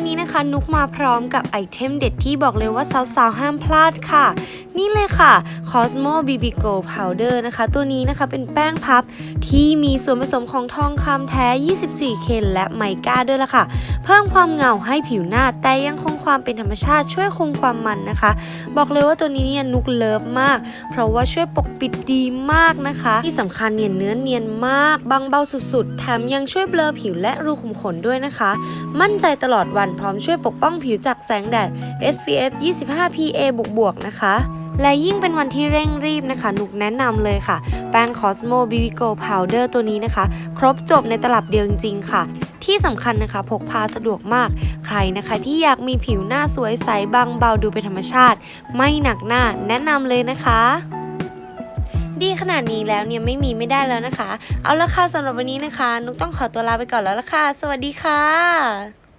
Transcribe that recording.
วันนี้นะคะนุกมาพร้อมกับไอเทมเด็ดที่บอกเลยว่าสาวๆห้ามพลาดค่ะ นี่เลยค่ะ Cosmo BB Go Powder นะคะ ตัวนี้นะคะเป็นแป้งพับที่มีส่วนผสมของทองคำแท้ 24 เคนและไมก้าด้วยล่ะค่ะ เพิ่มความเงาให้ผิวหน้า แต่ยังคงความเป็นธรรมชาติช่วยคงความมันนะคะ บอกเลยว่าตัวนี้เนี่ยนุกเลิฟมาก เพราะว่าช่วยปกปิดดีมากนะคะ ที่สำคัญเนี่ยเนื้อเนียนมากบางเบาสุดๆ แถมยังช่วยเบลอผิวและรูขุมขนด้วยนะคะ มั่นใจตลอดวันพร้อมช่วยปกป้องผิวจากแสงแดด SPF 25 PA บวกๆนะคะ และยิ่งเป็นวันที่เร่งรีบนะคะ หนุกแนะนำเลยค่ะ แป้ง Cosmo BB Gold Powder ตัวนี้นะคะ ครบจบในตลับเดียวจริงๆค่ะ ที่สำคัญนะคะพกพาสะดวกมาก ใครนะคะที่อยากมีผิวหน้าสวยใสบางเบาดูเป็นธรรมชาติ ไม่หนักหน้าแนะนำเลยนะคะดีขนาดนี้แล้วเนี่ยไม่มีไม่ได้แล้วนะคะ เอาละค่ะสำหรับวันนี้นะคะ นุกต้องขอตัวลาไปก่อนแล้วละค่ะ สวัสดีค่ะ